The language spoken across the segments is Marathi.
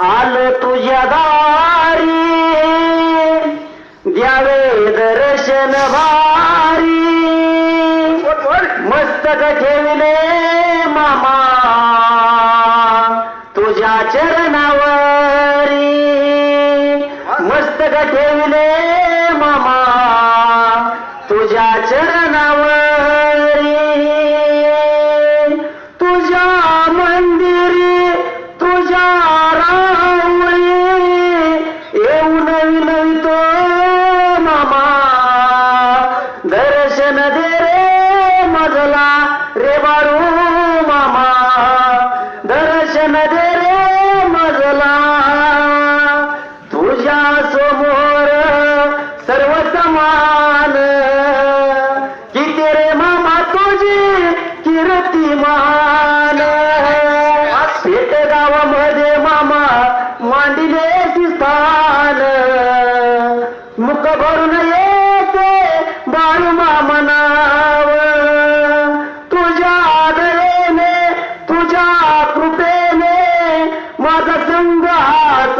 आलो तुझ्या दारी द्यावे दर्शन भारी. मस्तक ठेविले मामा. तुझ्या चरणावरी. मस्तक ठेविले मामा. तुझ्या चरणावर न रे मजला रे बारू मामा दर्शन दे रे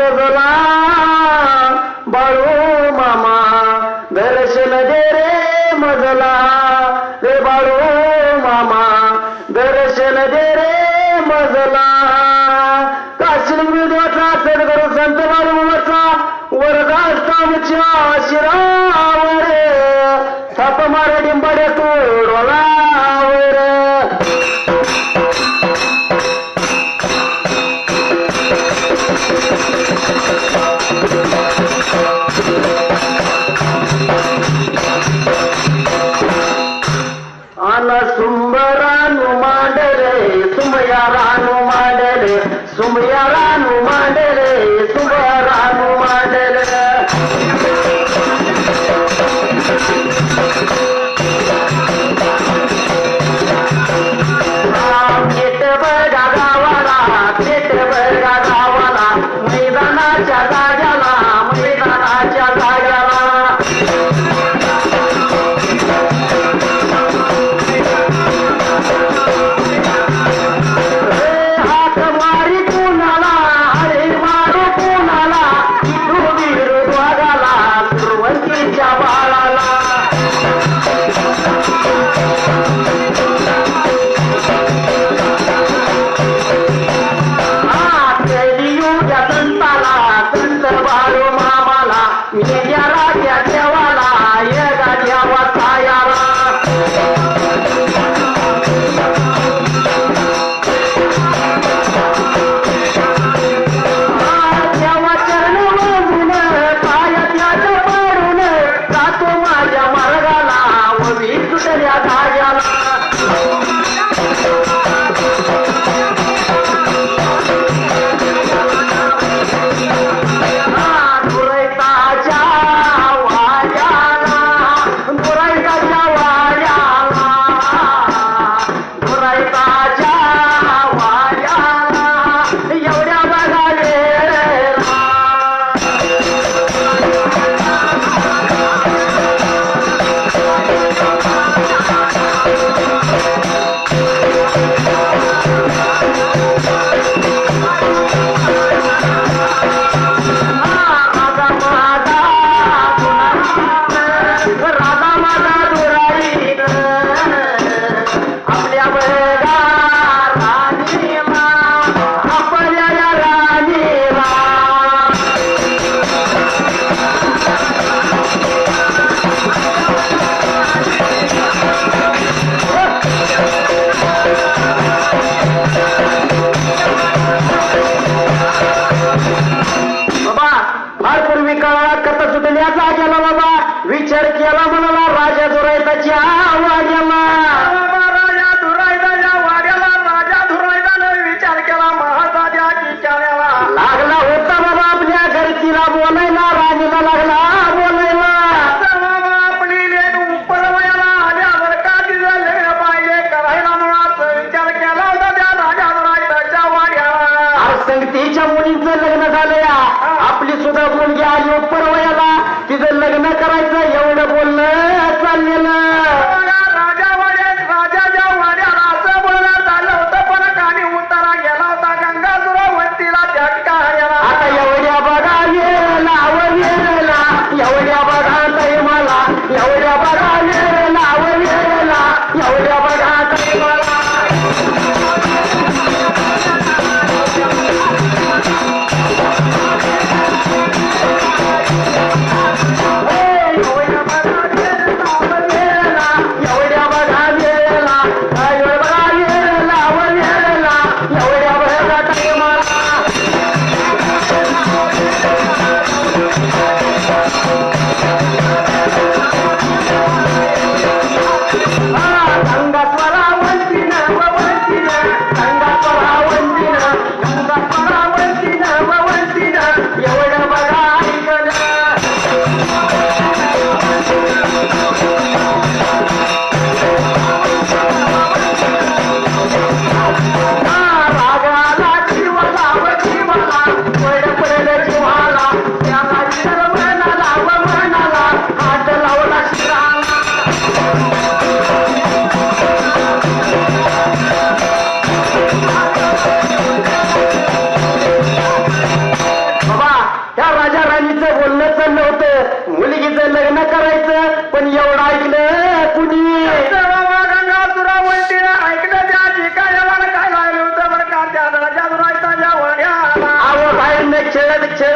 বেদনা বড় মামা ধরছে না দে রে মজলা রে বড় মামা ধরছে না দে রে म्हणाला राजा जोरायताची आवाज आला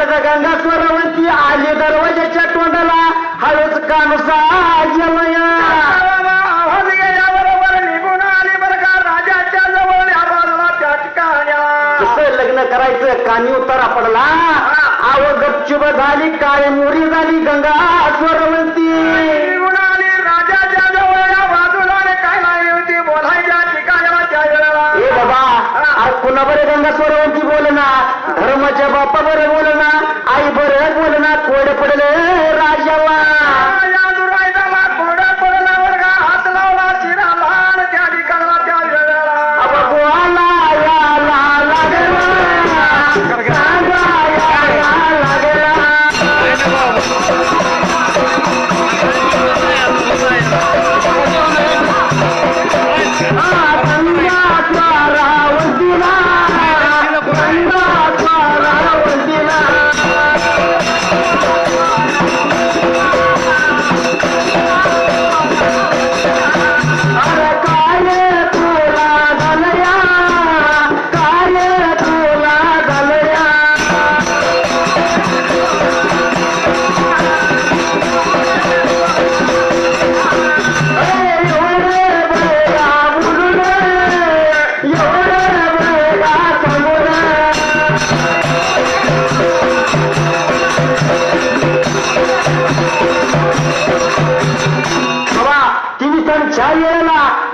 खेळत गंगा दरवाजाच्या तोंडाला हळूच कानुसा आवाज गेल्याबरोबर निघून आली बरं का राजाच्या जवळ त्या ठिकाणी लग्न करायचं कानी उतारा पडला. आव गपचुप झाली काय मोरी झाली गंगा स्वरवंती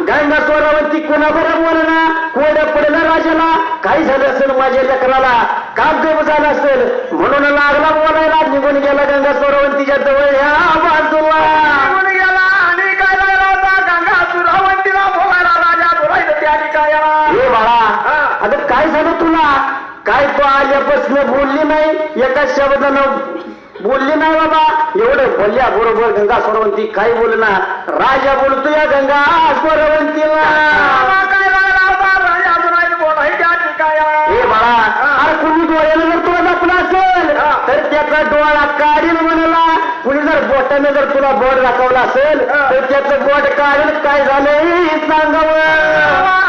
गंगा स्वरावरती कोणाबरोबर बोलना कोड पडलं राजाला? काही झालं असेल माझ्या लेकराला? काम कमी झालं असेल? म्हणून लागला बोलायला. निघून गेला गंगा स्वरावंतीच्या जवळ. या बाजूला. निघून गेला आणि काय लागला होता गंगा सुरावंतीला बोलायला राजा त्या ठिकाणी हे बाळा आता काय झालं तुला? काय तू आल्यापासून बोलली नाही? एका शब्दानं बोलली नाही बाबा. एवढं बोलल्या बरोबर गंगा स्वरवंती काय बोलणार राजा बोलतो या गंगा ठिकाणी हे बाळा अरे कुणी डोळ्यानं जर तुला दाखवला असेल तर त्याचा डोळा काढील म्हणला. कुणी जर बोटाने जर तुला बोट दाखवला असेल तर त्याचं बोट काढील काय झालंय सांगावं.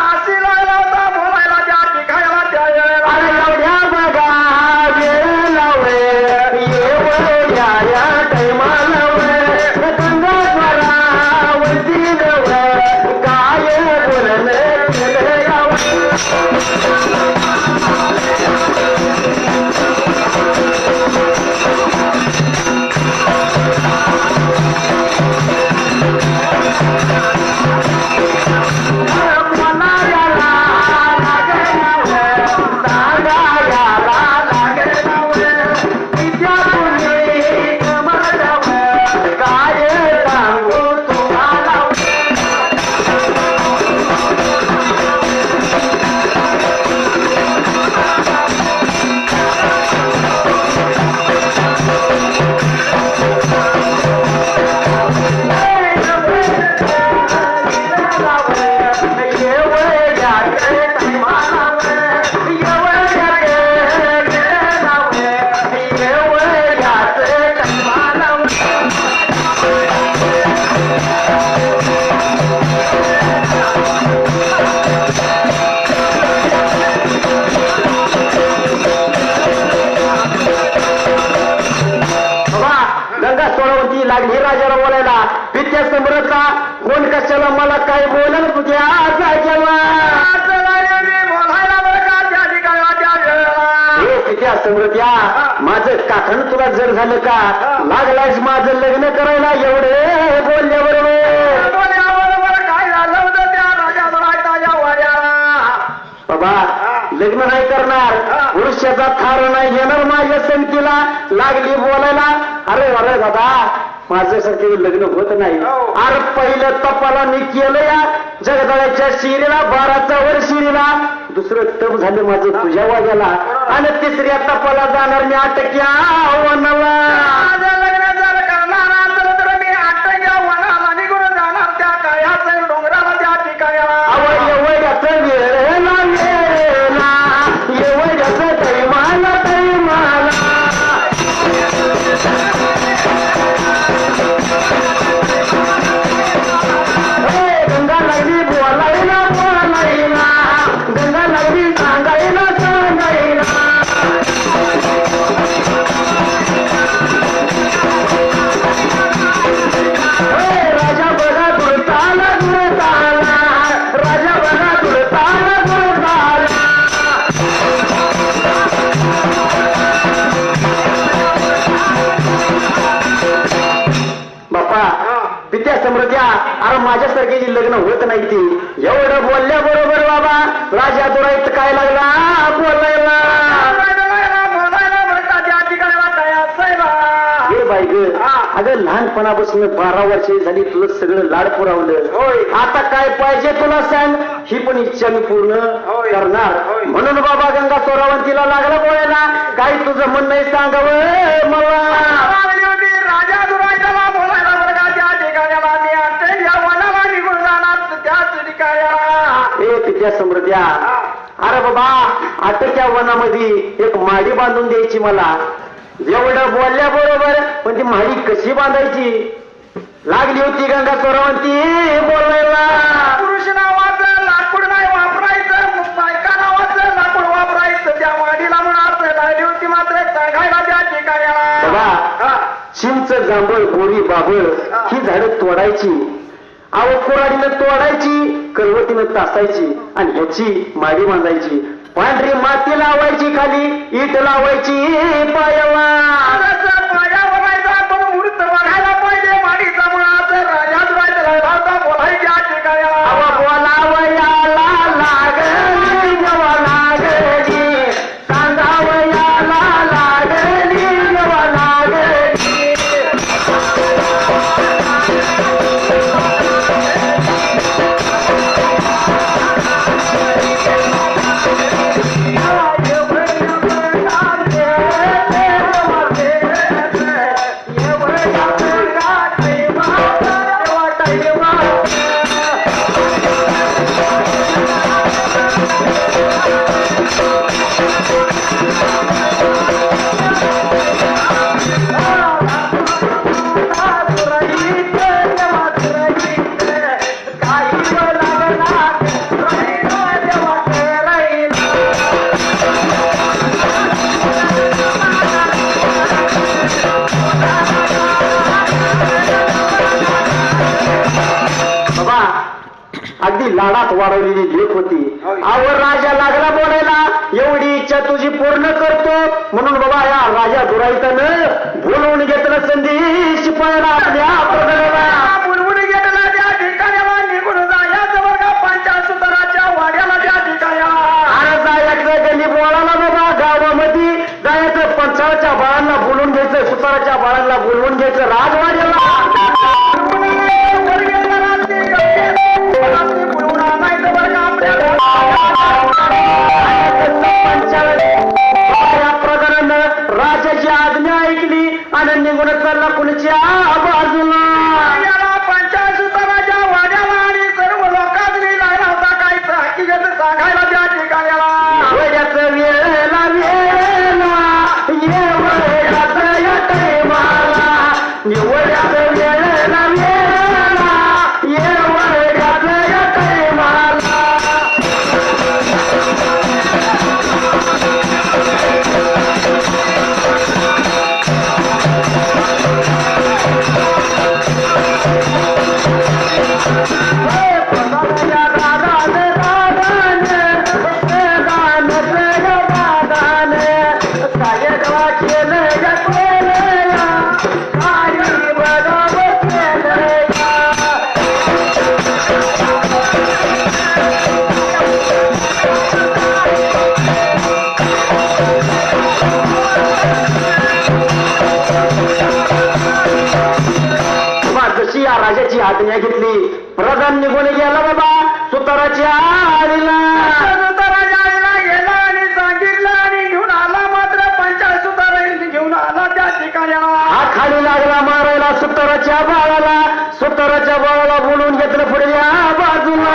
तुला जर झालं का लागलायस माझं लग्न करायला एवढे बोलल्याबरोबर काय झालं होतं त्या राजा राजाच्या वाड्याला? बाबा लग्न नाही करणार. पुरुषाचा थार नाही येणार माझ्या संगतीला. लागली बोलायला. अरे अरे दादा माझ्यासारखे लग्न होत नाही. हो. अरे पहिलं तपाला मी केलं या जगदळ्याच्या शिरीला बाराचा वर शिरीला. दुसरं तप झालं माझं तुझ्या वाग्याला आणि तिसऱ्या तपाला जाणार मी आटक्या. हो, आव्हानाला माझ्यासारखे लग्न होत नाही ती एवढं बोलल्या बरोबर बाबा राजा दुराईत काय लागला बोलायला हे बाई ग. अगं लहानपणापासून बारा वर्ष झाली तुला सगळं लाड पुरवलं होय. आता काय पाहिजे तुला सांग ही पण इच्छा मी पूर्ण. करणार. म्हणून बाबा गंगा चोरावंतीला लागला बोलायला काय तुझं म्हणणं सांगावं मला पित्या समृद्ध्या अरे बाबा आटच्या वनामध्ये एक माडी बांधून द्यायची मला. एवढं बोलल्या बरोबर पण ती माडी कशी बांधायची? लागली होती गंगा चोरावंती. बोलायला. पुरुष नावाचं लाकूड नाही वापरायचं बायका नावाचं लाकूड वापरायचं. त्या वाडीला म्हणून लागली होती मात्र सांगायला त्या ठिकाणी चिंच जांभळ बोरी बाबळ ही झाडं तोडायची. आवड कोराडीनं तोडायची कलवतीनं तासायची आणि ह्याची माडी बांधायची पांढरी माती लावायची खाली इट लावायची पायवा! बुलबुल त्या ठिकाण्याला निघून जायचं बघा पंचासुतराच्या वाड्याला त्या ठिकाणी अरे जायचं गल्ली बोलायला बाबा. गावामध्ये जायचं पंचाळच्या बाळांना बोलून घ्यायचं सुताराच्या बाळांना बोलवून घ्यायचं. राजवाड्याला. वाड्याला कुणच्या बाजूला सांगायला त्या ठिकाणी सुताराच्या बाळाला बोलून घेतलं पुढे. या बाजूला.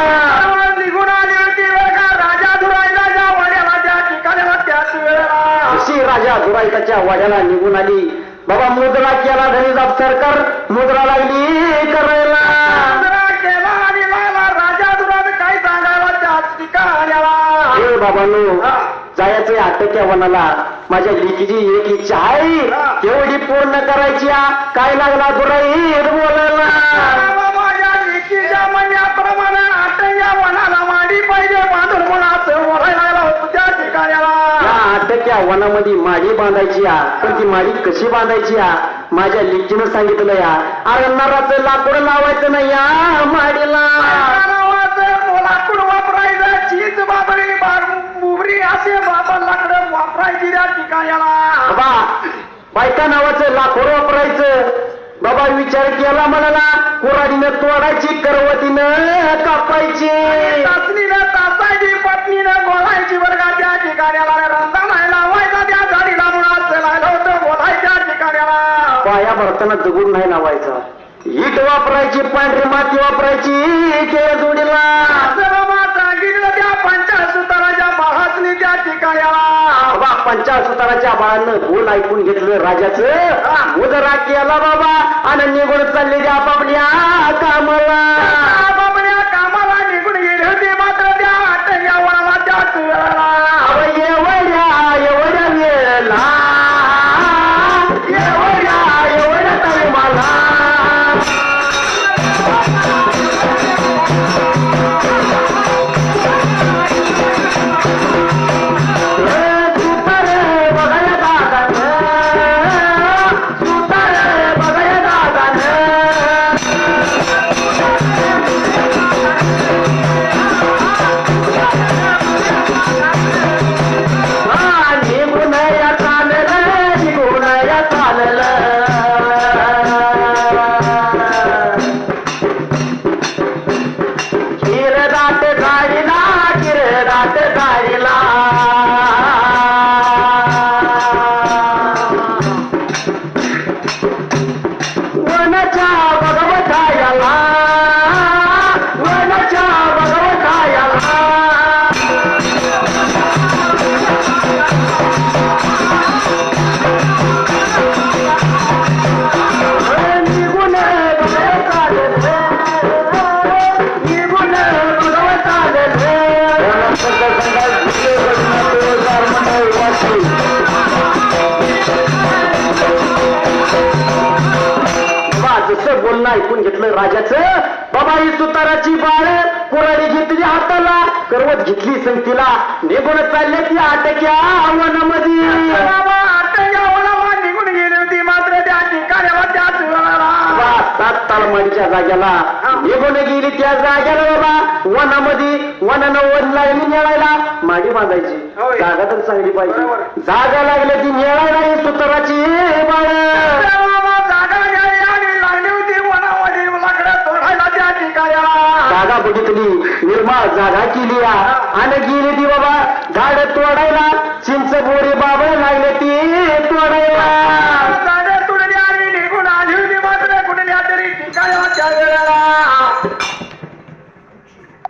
निघून आली होती राजा धुरायला ज्या वाड्याला त्या ठिकाणी त्याच वेळेला अशी राजा दुरायताच्या वाड्याला निघून आली. बाबा मुद्रा केला धनीजाब सरकार. मुद्रा लागली करायला. मुद्रा केला आणि राजा धुराने काय सांगायला त्याच ठिकाण्याला हे बाबांनो जायचंय आटक्या वनाला. माझ्या लेकीची एक इच्छा आहे. तेवढी पूर्ण करायची. काय लागला दुराईत बोलायला? बाबा माझ्या लेकीच्या म्हणण्याप्रमाणे आटया वनाला माडी पाहिजे. बांधून मुलाचं बोलायला त्या या आटक्या वनामध्ये माडी बांधायची आ पण ती माडी कशी बांधायची आ? माझ्या लिखीनं सांगितलं या. अरे नराचं लाकूड लावायचं नाही या माडीला. लाकूड वापरायचं. चीज बाबरी बुबरी असे बाबा लाकडं वापरायची त्या ठिकाण्याला. बाबा बायका नावाचं लाकूड वापरायचं. बाबा विचार केला म्हणाला कुराडीनं तोडायची करवतीनं कापायची तासणीनं तासायची पत्नीनं बोलायची वर्गा त्या ठिकाण्याला. रंगा नाही लावायचा त्या झाडीला मुळात चलायला होतं बोलायच्या ठिकाण्याला. पाया भरताना दगड नाही लावायचा. ईट वापरायची पांढरी माती वापरायची केळ जोडीला. बाबा पंचासुताराच्या बाळानं बोल ऐकून घेतलं राजाचं. उदरा केला बाबा. आणि निघून चालले त्या आपापल्या कामाला. बाबड्या कामाला निघून गेले होते मात्र त्या आटल्या वळाला त्याच वेळेला ऐकून घेतलं राजाचं बाबा ही सुताराची बाळ कुराडी घेतली हाताला करवत घेतली संगतीला. निघून चालले ती आटक्या वळाला निघून गेली होती मात्र त्या सात तालमाडीच्या जाग्याला. निघून गेली त्या जाग्याला बाबा. वनामध्ये वनानं वन लागली नेळायला. माडी बांधायची. जागा तर चांगली पाहिजे. जागा लागली ती नेळायला सुताराची बाळ. जागा बघितली निर्माण जागा केली. आणि गेली ती बाबा झाड तोडायला चिंच बोरी बाबा लागले ती तोडायला. निघून आली मात्र कुठल्या तरी ठिकाणी